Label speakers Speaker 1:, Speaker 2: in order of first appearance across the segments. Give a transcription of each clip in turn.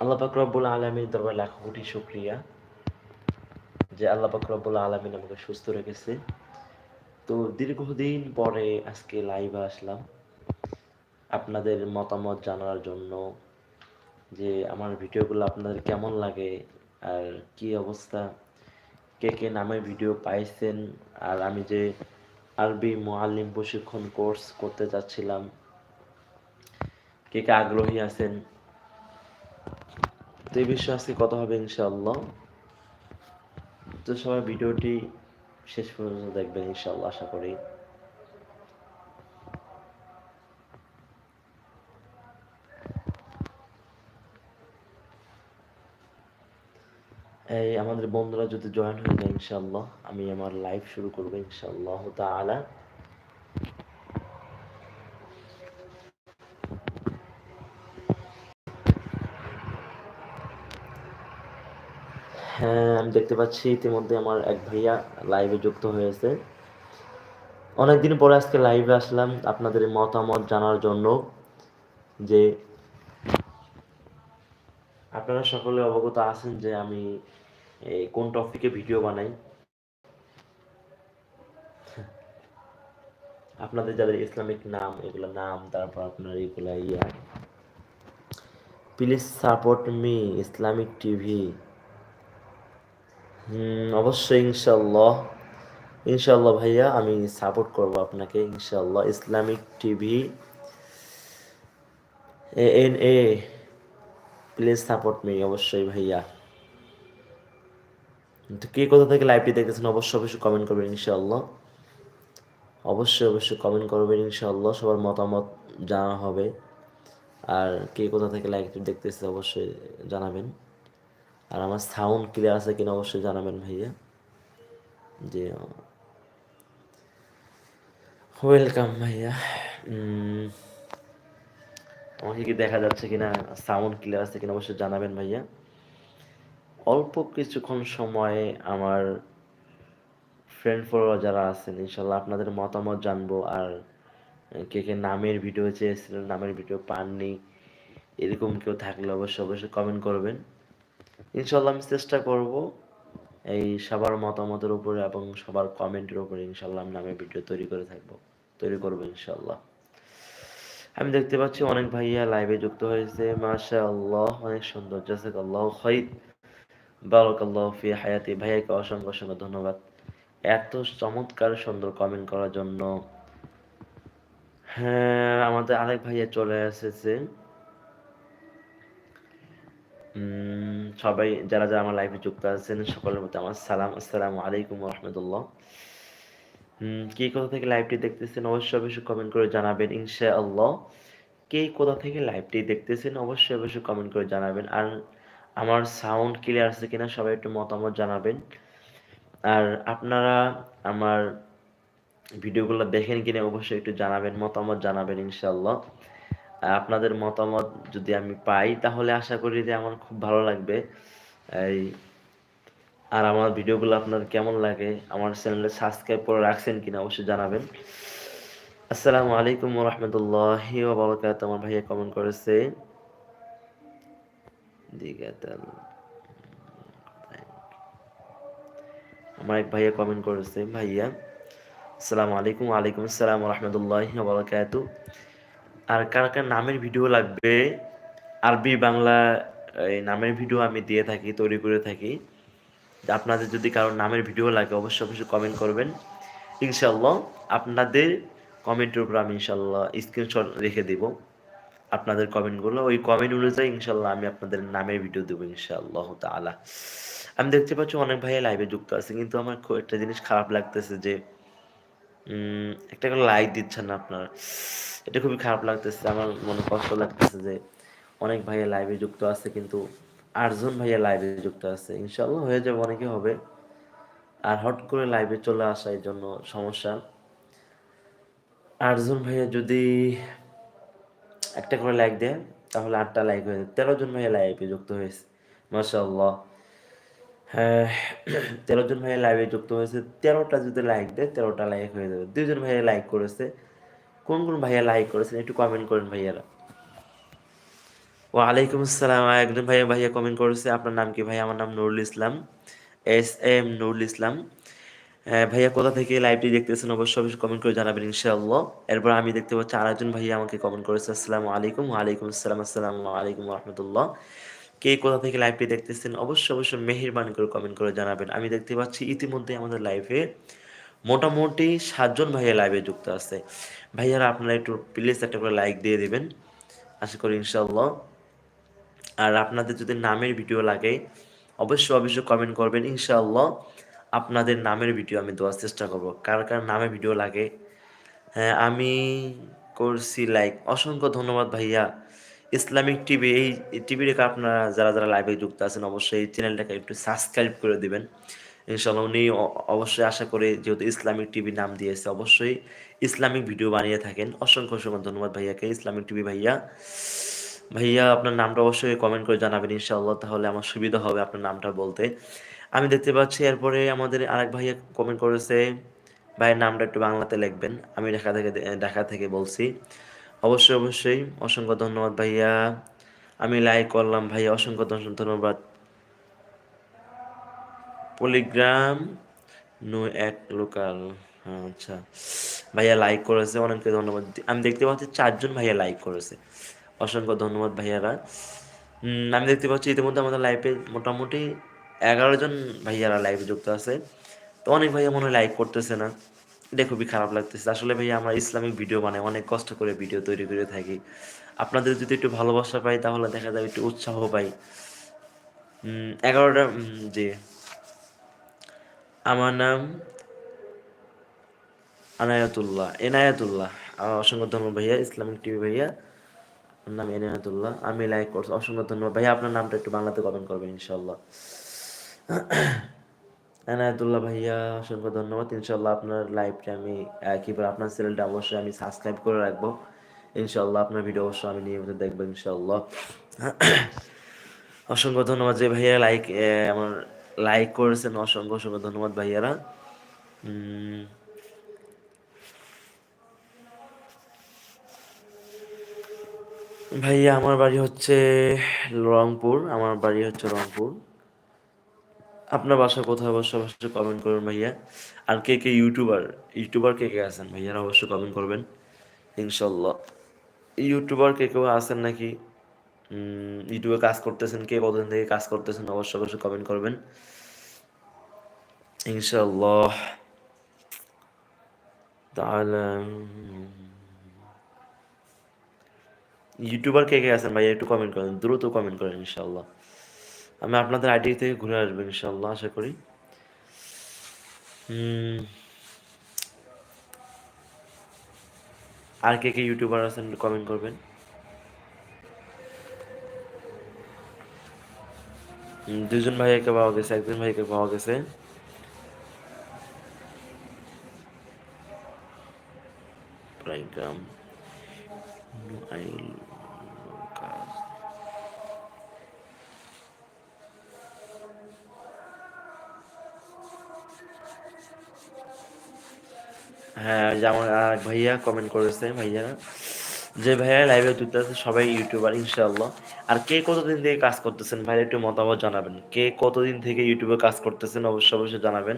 Speaker 1: আল্লাহ পাক রব্বুল আলমীর দরবার লাখ কোটি শুক্রিয়া যে আল্লাহ পাক রব্বুল আলমিন আমাকে সুস্থ রেখেছে। তো দীর্ঘদিন পরে আজকে লাইভে আসলাম। আপনাদের মতামত জানার জন্য যে আমার ভিডিওগুলো আপনাদের কেমন লাগে, আর কি অবস্থা, কে কে নামে ভিডিও পাইছেন, আর আমি যে আরবি মোয়াল্লিম প্রশিক্ষণ কোর্স করতে যাচ্ছিলাম, কে কে আগ্রহী আছেন তো এই বিষয়ে আজকে কথা হবে ইনশাআল্লাহ। তো সবাই ভিডিওটি শেষ পর্যন্ত দেখবেন ইনশাআল্লাহ, আশা করি। এই আমাদের বন্ধুরা যদি জয়েন হয়ে যায় ইনশাআল্লাহ, আমি আমার লাইভ শুরু করব ইনশাআল্লাহ তাআলা হ্যাঁ আমি দেখতে পাচ্ছি ইতিমধ্যে আমার এক ভাইয়া লাইভে যুক্ত হয়েছে। অনেকদিন পরে আজকে লাইভে আসলাম আপনাদের মতামত জানার জন্য যে আপনারা সকলে অবগত আছেন যে আমি কোন টপিকে ভিডিও বানাই। আপনাদের যাদের ইসলামিক নাম, এগুলো নাম, তারপর আপনার এগুলা ইয়া। Please support me Islamic TV অবশ্যই ইনশাল্লাহ ইনশাল্লাহ ভাইয়া, আমি সাপোর্ট করব আপনাকে ইনশাল্লাহ Islamic TV, A N A please support me অবশ্যই ভাইয়া। তো কে কোথা থেকে লাইভটি দেখতেছেন অবশ্যই অবশ্যই কমেন্ট করবেন ইনশাল্লাহ অবশ্যই অবশ্যই কমেন্ট করবেন ইনশাল্লাহ সবার মতামত জানা হবে। আর কে কোথা থেকে লাইভটি দেখতেছে অবশ্যই জানাবেন। আর আমার সাউন্ড ক্লিয়ার আছে কিনা অবশ্যই জানাবেন ভাইয়া। যে ওয়েলকাম ভাইয়া। আমাকে কি দেখা যাচ্ছে কিনা সাউন্ড ক্লিয়ার আছে কিনা অবশ্যই জানাবেন ভাইয়া। অল্প কিছুক্ষণ সময়ে আমার ফ্রেন্ড ফলোয়ার যারা আছেন, ইনশাল্লাহ আপনাদের মতামত জানব আর কে কে নামের ভিডিও চেয়েছিলেন, নামের ভিডিও পাননি, এরকম কেউ থাকলে অবশ্যই অবশ্যই কমেন্ট করবেন। ইনশাল্লাহ আমি চেষ্টা করব এই সবার মতামতের উপরে এবং সবার কমেন্টের উপরে ইনশাল্লাহ আমি নামে ভিডিও তৈরি করে থাকব, তৈরি করব ইনশাল্লাহ আমি দেখতে পাচ্ছি অনেক ভাইয়া লাইভে যুক্ত হয়েছে মাশা আল্লাহ অনেক সুন্দর জাসাক আল্লাহ খৈদ বারক আল্লাহ ফি হায়াতি। ভাইয়াকে অসংখ্য অসংখ্য ধন্যবাদ। এত চমৎকার সুন্দর কমেন্ট করার জন্য। হ্যাঁ আমাদের আরেক ভাইয়া চলে এসেছে। সবাই যারা যারা আমার লাইফে যুক্ত আছেন, সকলের মধ্যে আমার সালাম। আসসালামু আলাইকুম রহমতুল্লাহ। কে কোথা থেকে লাইভটি দেখতেছেন অবশ্যই অবশ্যই কমেন্ট করে জানাবেন ইনশা আল্লাহ কে কোথা থেকে লাইভটি দেখতেছেন অবশ্যই অবশ্যই কমেন্ট করে জানাবেন। আর আমার সাউন্ড ক্লিয়ার আছে কিনা সবাই একটু মতামত জানাবেন। আর আপনারা আমার ভিডিওগুলো দেখেন কিনা অবশ্যই একটু জানাবেন, মতামত জানাবেন ইনশাল্লাহ আপনাদের মতামত যদি আমি পাই, তাহলে আশা করি যে আমার খুব ভালো লাগবে। এই, আর আমার ভিডিওগুলো আপনার কেমন লাগে, আমার চ্যানেলে সাবস্ক্রাইব করে রাখছেন কিনা অবশ্যই জানাবেন। আসসালামু আলাইকুম রহমতুল্লাহি ওবরাকাত আমার ভাইয়া কমেন্ট করেছে আমার এক ভাইয়া কমেন্ট করেছে, ভাইয়া, আসসালামু আলাইকুম আলাইকুম আসসালাম রহমতুল্লাহি ওবরাকাত আর কার কার নামের ভিডিও লাগবে? আরবি বাংলা, এই নামের ভিডিও আমি দিয়ে থাকি, তৈরি করে থাকি। আপনাদের যদি কারোর নামের ভিডিও লাগে, অবশ্যই অবশ্যই কমেন্ট করবেন। ইনশাল্লাহ আপনাদের কমেন্টের উপর আমি ইনশাল্লাহ স্ক্রিনশট রেখে দেব। আপনাদের কমেন্টগুলো ওই কমেন্ট অনুযায়ী ইনশাল্লাহ আমি আপনাদের নামের ভিডিও দেবো ইনশাআল্লাহ তালা আমি দেখতে পাচ্ছি অনেক ভাই লাইভে যুক্ত আছে, কিন্তু আমার খুব একটা জিনিস খারাপ লাগতেছে যে একটা লাইক দিচ্ছেন না আপনারা। এটা খুবই খারাপ লাগতেছে, আমার মনে কষ্ট লাগতেছে যে অনেক ভাইয়া লাইভে যুক্ত আছে কিন্তু আটজন ভাইয়া লাইভে যুক্ত আছে। ইনশাল্লাহ হয়ে যাবে অনেকে হবে। আর হট করে লাইভে চলে আসা এই জন্য সমস্যা। আটজন ভাইয়া যদি একটা করে লাইক দেয়, তাহলে আটটা লাইক হয়ে যাবে। তেরো জন ভাইয়া লাইভে যুক্ত হয়েছে মাসাল্লাহ হ্যাঁ তেরো জন ভাইয়া লাইভে যুক্ত হয়েছে, তেরোটা যদি লাইক দেয়, তেরোটা লাইক হয়ে যাবে। দুইজন ভাইয়া লাইক করেছে কোন কোন ভাইয়া লাইক করেছেন একটু কমেন্ট করেন ভাইয়ারা। ওয়ালাইকুম আসসালাম। একজন ভাইয়া ভাইয়া কমেন্ট করেছে, আপনার নাম কি ভাই আমার নাম নুরুল ইসলাম, এস এম নুরুল ইসলাম। ভাইয়া কোথা থেকে লাইভটি দেখতেছেন অবশ্যই অবশ্যই কমেন্ট করে জানাবেন ইনশাআল্লাহ। এরপর আমি দেখতে পাচ্ছি আরেকজন ভাইয়া আমাকে কমেন্ট করেছে, আসসালামু আলাইকুম, ওয়ালাইকুম আসসালাম, আসসালামু আলাইকুম রহমতুল্লাহ। কে কোথা থেকে লাইভটি দেখতেছেন অবশ্যই অবশ্যই মেহেরবানি করে কমেন্ট করে জানাবেন। আমি দেখতে পাচ্ছি ইতিমধ্যে আমাদের লাইভে মোটামুটি সাতজন ভাইয়া লাইভে যুক্ত আছে। ভাইয়ারা, আপনারা একটু প্লিজ একটা করে লাইক দিয়ে দিবেন। আশা করি ইনশাআল্লাহ। আর আপনাদের যদি নামের ভিডিও লাগে, অবশ্যই অবশ্যই কমেন্ট করবেন। ইনশাআল্লাহ আপনাদের নামের ভিডিও আমি দেওয়ার চেষ্টা করব। কার কার নামে ভিডিও লাগে? হ্যাঁ আমি করছি লাইক অসংখ্য ধন্যবাদ ভাইয়া। ইসলামিক টিভি এই টিভি রেখে আপনারা যারা যারা লাইভে যুক্ত আছেন, অবশ্যই এই চ্যানেলটাকে একটু সাবস্ক্রাইব করে দিবেন। ইনশাল্লাহ উনি অবশ্যই আশা করে যেহেতু ইসলামিক টিভি নাম দিয়েছে, অবশ্যই ইসলামিক ভিডিও বানিয়ে থাকেন। অসংখ্য অসংখ্য ধন্যবাদ ভাইয়াকে, ইসলামিক টিভি ভাইয়া। ভাইয়া, আপনার নামটা অবশ্যই কমেন্ট করে জানাবেন ইনশাআল্লাহ, তাহলে আমার সুবিধা হবে আপনার নামটা বলতে। আমি দেখতে পাচ্ছি এরপরে আমাদের আরেক ভাইয়া কমেন্ট করেছে ভাইয়ের নামটা একটু বাংলাতে লিখবেন, আমি ঢাকা থেকে ঢাকা থেকে বলছি। অবশ্যই অবশ্যই, অসংখ্য ধন্যবাদ ভাইয়া। আমি লাইক করলাম ভাইয়া, অসংখ্য ধন্যবাদ। পলিগ্রাম নো এক লোকাল আচ্ছা। ভাইয়া লাইক করেছে, অনেককে ধন্যবাদ। আমি দেখতে পাচ্ছি চারজন ভাইয়া লাইক করেছে। অসংখ্য ধন্যবাদ ভাইয়ারা। আমি দেখতে পাচ্ছি ইতিমধ্যে আমাদের লাইফে মোটামুটি এগারো জন ভাইয়ারা লাইফে যুক্ত আছে। তো অনেক ভাইয়া মনে হয় লাইক করতেছে না। এটা খুবই খারাপ লাগতেছে। আসলে ভাইয়া আমরা ইসলামিক ভিডিও বানাই, অনেক কষ্ট করে ভিডিও তৈরি করে থাকি। আপনাদের যদি একটু ভালোবাসা পাই, তাহলে দেখা যাবে একটু উৎসাহ পাই। এগারোটা জি। আমার নাম আনায়াতুল্লাহ এনায়াতুল্লাহ, অসংখ্য ধন্যবাদ ভাইয়া, ইসলামিক টিভি ভাইয়া, আমার নাম এনায়াতুল্লাহ, আমি লাইক করছি, অসংখ্য ধন্যবাদ ভাইয়া, আপনার নামটা একটু বাংলাতে কমেন্ট করবেন ইনশাল্লাহ এনায়াতুল্লাহ ভাইয়া, অসংখ্য ধন্যবাদ ইনশাল্লাহ আপনার লাইভটা আমি কি বলে, আপনার চ্যানেলটা অবশ্যই আমি সাবস্ক্রাইব করে রাখব ইনশাল্লাহ আপনার ভিডিও অবশ্যই আমি নিয়মিত দেখব ইনশাল্লাহ অসংখ্য ধন্যবাদ যে ভাইয়া লাইক আমার লাইক করেছেন, অসংখ্য অসংখ্য ধন্যবাদ ভাইয়ারা। ভাইয়া, আমার বাড়ি হচ্ছে রংপুর, আমার বাড়ি হচ্ছে রংপুর। আপনার বাসা কোথায় অবশ্য? অবশ্যই কমেন্ট করবেন ভাইয়া। আর কে কে ইউটিউবার ইউটিউবার কে কে আছেন ভাইয়ারা? অবশ্যই কমেন্ট করবেন, ইনশাল্লাহ। ইউটিউবার কে কেউ আছেন নাকি? ইউটিউবে কাজ করতেছেন কে, কতদিন থেকে কাজ করতেছেন অবশ্যই অবশ্যই কমেন্ট করবেন। ইনশাল্লাহ তাহলে ইউটিউবার কে কে আছেন ভাইয়া, একটু কমেন্ট করেন, দ্রুত কমেন্ট করেন ইনশাল্লাহ আমি আপনাদের আইডি থেকে ঘুরে আসব ইনশাল্লাহ আশা করি। আর কে কে ইউটিউবার আছেন কমেন্ট করবেন। দুজন ভাইয়াকে পাওয়া গেছে, একজন ভাইকে পাওয়া গেছে। প্রাইগ্রাম আইল কাজ। হ্যাঁ যে আমার ভাইয়া কমেন্ট করেছে, ভাইয়া। যে ভাইয়া লাইভে যুক্ত সবাই ইউটিউবার ইনশাআল্লাহ। আর কে কতদিন থেকে কাজ করতেছেন ভাই একটু মতামত জানাবেন। কে কতদিন থেকে ইউটিউবে কাজ করতেছেন অবশ্যই অবশ্যই জানাবেন।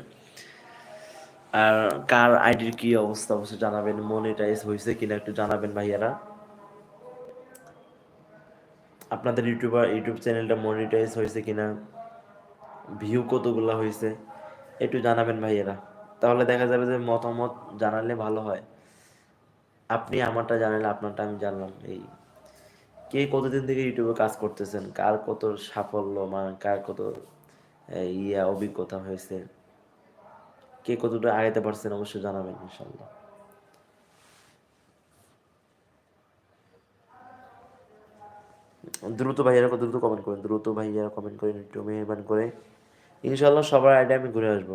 Speaker 1: আর কার আইডির কি অবস্থা অবশ্যই জানাবেন মনিটাইজ হয়েছে কিনা একটু জানাবেন ভাইয়ারা। আপনাদের ইউটিউবার ইউটিউব চ্যানেলটা মনিটাইজ হয়েছে কিনা ভিউ কতগুলো হয়েছে, একটু জানাবেন ভাইয়েরা। তাহলে দেখা যাবে যে মতামত জানালে ভালো হয়। আপনি আমারটা জানালে আপনারটা আমি জানলাম। এই কে কতদিন থেকে ইউটিউবে কাজ করতেছেন? কার কত সাফল্য মানে কার কত ইয়া, অভিজ্ঞতা হয়েছে? কে কতটা আগাইতে পারছেন অবশ্যই জানাবেন ইনশাল্লাহ দ্রুত ভাইয়ারা দ্রুত কমেন্ট করেন, দ্রুত ভাইয়ারা কমেন্ট করেন, একটু মেহরবান করে। ইনশাল্লাহ সবার আইডি আমি ঘুরে আসব।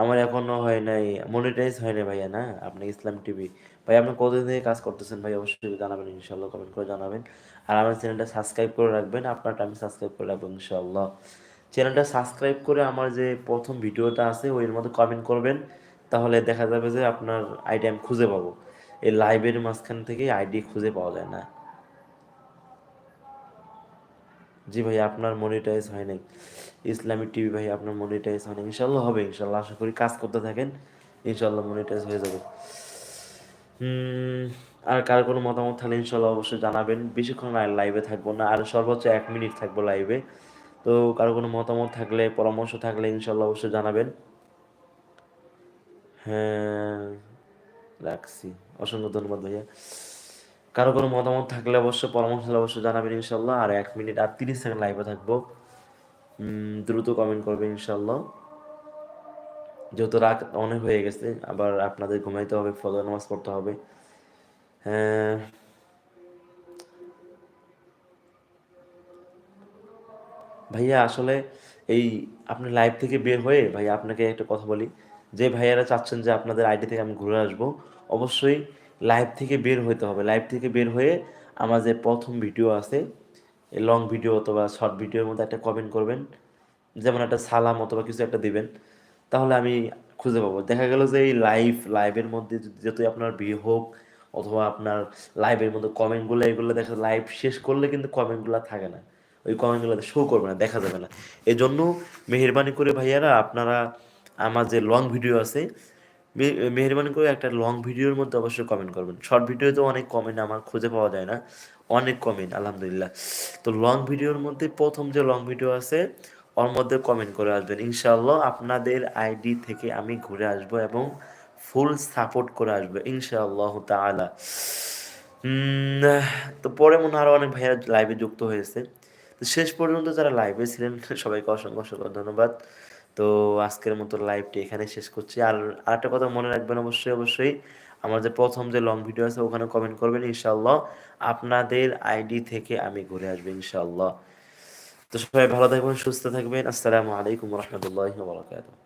Speaker 1: আমার এখনও হয় নাই মনিটাইজ হয় নাই ভাইয়া, না? আপনি ইসলাম টিভি ভাই, আপনি কতদিন থেকে কাজ করতেছেন ভাই? অবশ্যই জানাবেন ইনশাল্লাহ কমেন্ট করে জানাবেন। আর আমার চ্যানেলটা সাবস্ক্রাইব করে রাখবেন আপনারটা আমি সাবস্ক্রাইব করে রাখব ইনশাল্লাহ চ্যানেলটা সাবস্ক্রাইব করে আমার যে প্রথম ভিডিওটা আছে ওইর মধ্যে কমেন্ট করবেন, তাহলে দেখা যাবে যে আপনার আইডি আমি খুঁজে পাবো। এই লাইভের মাঝখান থেকে আইডি খুঁজে পাওয়া যায় না। জি ভাই, আপনার মনিটাইজ হয় নাই। ইসলামিক টিভি ভাই, আপনার মনিটাইজ হয় নাই। ইনশাল্লাহ হবে ইনশাল্লাহ আশা করি কাজ করতে থাকেন ইনশাল্লাহ মনিটাইজ হয়ে যাবে। আর কার কোনো মতামত থাকলে ইনশাল্লাহ অবশ্যই জানাবেন। বেশিক্ষণ আর লাইভে থাকব না, আর সর্বোচ্চ এক মিনিট থাকব লাইভে তো কারও কোনো মতামত থাকলে, পরামর্শ থাকলে ইনশাল্লাহ অবশ্যই জানাবেন। হ্যাঁ রাখছি। অসংখ্য ধন্যবাদ ভাইয়া। কারও কোনো মতামত থাকলে অবশ্যই, পরামর্শ অবশ্যই জানাবেন ইনশাল্লাহ। আর এক মিনিট আর তিরিশ সেকেন্ড লাইভে থাকব। দ্রুত কমেন্ট করবেন ইনশাল্লাহ। যেহেতু রাত অনেক হয়ে গেছে, আবার আপনাদের ঘুমাইতে হবে, ফজর নামাজ পড়তে হবে। হ্যাঁ। ভাইয়া, আসলে এই আপনি লাইভ থেকে বের হয়ে ভাইয়া আপনাকে একটা কথা বলি। যে ভাইয়ারা চাচ্ছেন যে আপনাদের আইডি থেকে আমি ঘুরে আসব, অবশ্যই লাইভ থেকে বের হইতে হবে। লাইভ থেকে বের হয়ে আমার যে প্রথম ভিডিও আছে লং ভিডিও অথবা শর্ট ভিডিওর মধ্যে একটা কমেন্ট করবেন। যেমন একটা সালাম অথবা কিছু একটা দিবেন। তাহলে আমি খুঁজে পাবো। দেখা গেল যে এই লাইভ লাইভের মধ্যে যতই আপনার বিয়ে হোক অথবা আপনার লাইভের মধ্যে কমেন্টগুলো এগুলো দেখা লাইভ শেষ করলে কিন্তু কমেন্টগুলো থাকে না। ওই কমেন্টগুলো শো করবে না, দেখা যাবে না। এই জন্য মেহরবানি করে ভাইয়ারা, আপনারা আমার যে লং ভিডিও আছে মেহরবানি করে একটা লং ভিডিওর মধ্যে অবশ্যই কমেন্ট করবেন। শর্ট ভিডিওতে অনেক কমেন্ট আমার খুঁজে পাওয়া যায় না। অনেক কমেন্ট আলহামদুলিল্লাহ। তো লং ভিডিওর মধ্যে প্রথম যে লং ভিডিও আছে ওর মধ্যে কমেন্ট করে আসবেন। ইনশাআল্লাহ আপনাদের আইডি থেকে আমি ঘুরে আসব এবং ফুল সাপোর্ট করে আসব ইনশাআল্লাহ উম, তো পরে মনে হয় আরও অনেক ভাইয়া লাইভে যুক্ত হয়েছে। তো শেষ পর্যন্ত যারা লাইভে ছিলেন সবাইকে অসংখ্য অসংখ্য ধন্যবাদ। তো আজকের মতো লাইভটি এখানে শেষ করছি। আর আরেকটা কথা মনে রাখবেন অবশ্যই অবশ্যই আমার যে প্রথম যে লং ভিডিও আছে ওখানে কমেন্ট করবেন ইনশাআল্লাহ আপনাদের আইডি থেকে আমি ঘুরে আসব ইনশাআল্লাহ। তো সবাই ভালো থাকবেন সুস্থ থাকবেন। আসসালামু আলাইকুম রহমতুল্লাহ বারাকাতুহ।